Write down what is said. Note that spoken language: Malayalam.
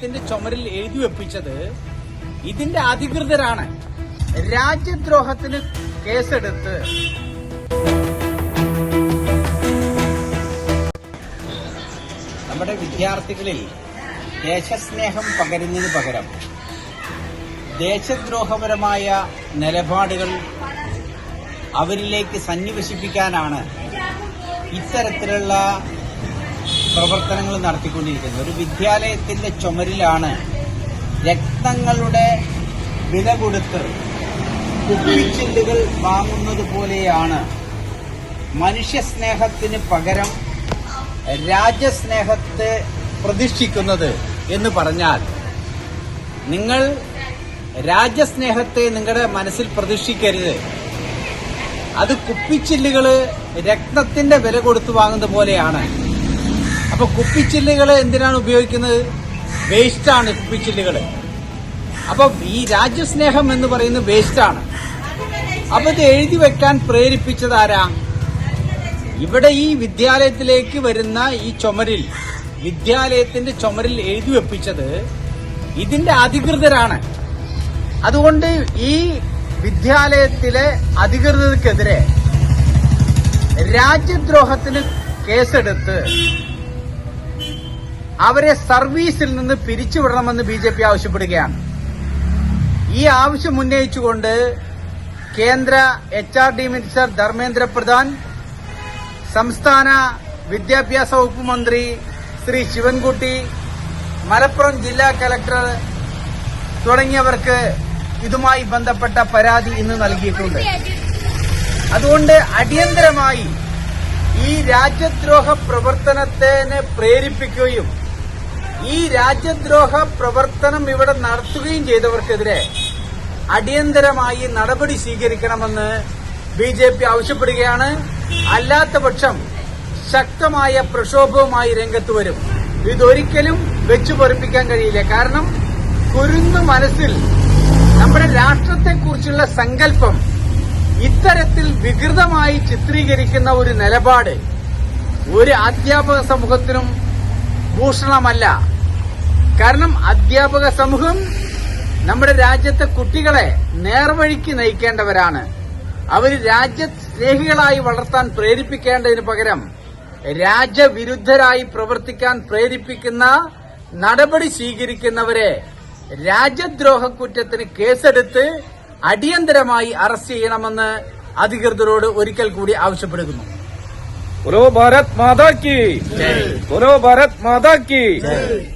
ത്തിന്റെ ചുമരിൽ എഴുതി വെപ്പിച്ചത് ഇതിന്റെ അധികൃതരാണ്. രാജ്യദ്രോഹത്തിന് കേസെടുത്ത്. നമ്മുടെ വിദ്യാർത്ഥികളിൽ ദേശസ്നേഹം പകരുന്നതിന് പകരം ദേശദ്രോഹപരമായ നിലപാടുകൾ അവരിലേക്ക് സന്നിവേശിപ്പിക്കാനാണ് ഇത്തരത്തിലുള്ള പ്രവർത്തനങ്ങൾ നടത്തിക്കൊണ്ടിരിക്കുന്നത്. ഒരു വിദ്യാലയത്തിന്റെ ചുമരിലാണ് രക്തങ്ങളുടെ വില കൊടുത്ത് കുപ്പിച്ചില്ലുകൾ വാങ്ങുന്നത് പോലെയാണ്. മനുഷ്യസ്നേഹത്തിന് പകരം രാജ്യസ്നേഹത്തെ പ്രതിഷ്ഠിക്കുന്നത് എന്ന് പറഞ്ഞാൽ നിങ്ങൾ രാജ്യസ്നേഹത്തെ നിങ്ങളുടെ മനസ്സിൽ പ്രതിഷ്ഠിക്കരുത് അത് കുപ്പിച്ചില്ലുകൾ രക്തത്തിന്റെ വില കൊടുത്ത് വാങ്ങുന്നത് പോലെയാണ്. അപ്പൊ കുപ്പിച്ചില്ലുകൾ എന്തിനാണ് ഉപയോഗിക്കുന്നത്? വേസ്റ്റ് വേസ്റ്റാണ് കുപ്പിച്ചില്ലുകൾ അപ്പൊ ഈ രാജ്യസ്നേഹം എന്ന് പറയുന്നത് ആണ്. അപ്പൊ ഇത് എഴുതി വെക്കാൻ പ്രേരിപ്പിച്ചത് ആരാ? ഇവിടെ ഈ വിദ്യാലയത്തിലേക്ക് വരുന്ന ഈ ചുമരിൽ വിദ്യാലയത്തിന്റെ ചുമരിൽ എഴുതി വെപ്പിച്ചത് ഇതിന്റെ അധികൃതരാണ്. അതുകൊണ്ട് ഈ വിദ്യാലയത്തിലെ അധികൃതർക്കെതിരെ രാജ്യദ്രോഹത്തിന് കേസെടുത്ത് അവരെ സർവീസിൽ നിന്ന് പിരിച്ചുവിടണമെന്ന് ബി ജെ പി ആവശ്യപ്പെടുകയാണ്. ഈ ആവശ്യം ഉന്നയിച്ചുകൊണ്ട് കേന്ദ്ര H R D minister Dharmendra Pradhan സംസ്ഥാന വിദ്യാഭ്യാസ വകുപ്പ് മന്ത്രി ശ്രീ ശിവൻകുട്ടി മലപ്പുറം ജില്ലാ കലക്ടർ തുടങ്ങിയവർക്ക് ഇതുമായി ബന്ധപ്പെട്ട പരാതി ഇന്ന് നൽകിയിട്ടുണ്ട്. അതുകൊണ്ട് അടിയന്തരമായി ഈ രാജ്യദ്രോഹ പ്രവർത്തനത്തിന് പ്രേരിപ്പിക്കുകയും ഈ രാജ്യദ്രോഹ പ്രവർത്തനം ഇവിടെ നടത്തുകയും ചെയ്തവർക്കെതിരെ അടിയന്തരമായി നടപടി സ്വീകരിക്കണമെന്ന് ബി ജെ പി ആവശ്യപ്പെടുകയാണ്. അല്ലാത്ത പക്ഷം ശക്തമായ പ്രക്ഷോഭവുമായി രംഗത്ത് വരും. ഇതൊരിക്കലും വെച്ചു പൊറിപ്പിക്കാൻ കഴിയില്ല. കാരണം കുരുന്നു മനസ്സിൽ നമ്മുടെ രാഷ്ട്രത്തെക്കുറിച്ചുള്ള സങ്കല്പം ഇത്തരത്തിൽ വികൃതമായി ചിത്രീകരിക്കുന്ന ഒരു നിലപാട് ഒരു അധ്യാപക സമൂഹത്തിനും ഭൂഷണമല്ല. കാരണം അധ്യാപക സമൂഹം നമ്മുടെ രാജ്യത്തെ കുട്ടികളെ നേർവഴിക്ക് നയിക്കേണ്ടവരാണ്. അവർ രാജ്യസ്നേഹികളായി വളർത്താൻ പ്രേരിപ്പിക്കേണ്ടതിന് പകരം രാജ്യവിരുദ്ധരായി പ്രവർത്തിക്കാൻ പ്രേരിപ്പിക്കുന്ന നടപടി സ്വീകരിക്കുന്നവരെ രാജ്യദ്രോഹ കുറ്റത്തിന് കേസെടുത്ത് അടിയന്തരമായി അറസ്റ്റ് ചെയ്യണമെന്ന് അധികൃതരോട് ഒരിക്കൽ കൂടി ആവശ്യപ്പെടുന്നു. बोलो भारत माता की। गुरु भारत माता की।